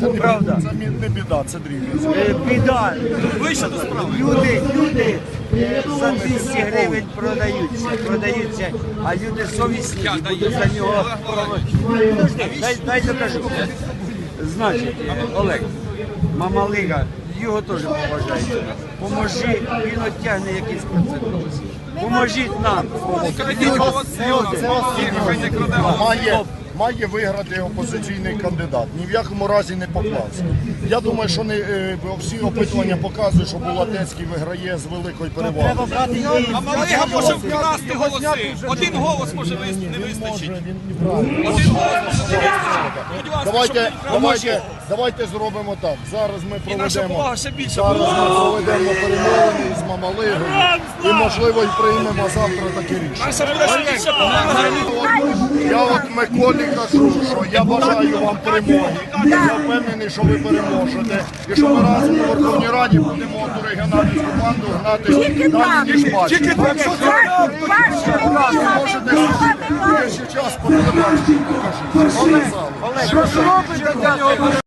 Це не, Правда. це не біда, це дрібність. Е, Біда. Вище до справи. Люди, люди е, за 200 гривень продаються, продаються, а люди совісні і будуть за нього Подожди, дай, дай докажу. Значить, е, Олег, Мамалига, його теж поважають. Поможи, він оттягне якийсь процент. Поможіть нам. Голоси, хай не краде Має, має виграти опозиційний кандидат. Ні в якому разі не поклався. Я думаю, що не, е, всі опитування показують, що Булатецький виграє з великою перевагою. А Малига може вкрасти голоси. Один голос може не Він вистачить. Один голос може не вистачить. Давайте, давайте, давайте зробимо так. Зараз ми І наша проведемо. повага ще більше Зараз ми проведемо перемовини з Мамалигою і, можливо, і приймемо завтра таке рішення. Я от Миколі кажу, що я бажаю вам перемоги. Я впевнений, що ви переможете. І що ми разом у Верховній Раді будемо ту регіональну команду гнати далі, ніж бачимо. Можете ще час по телебаченню покажіть. Що ж робите для нього?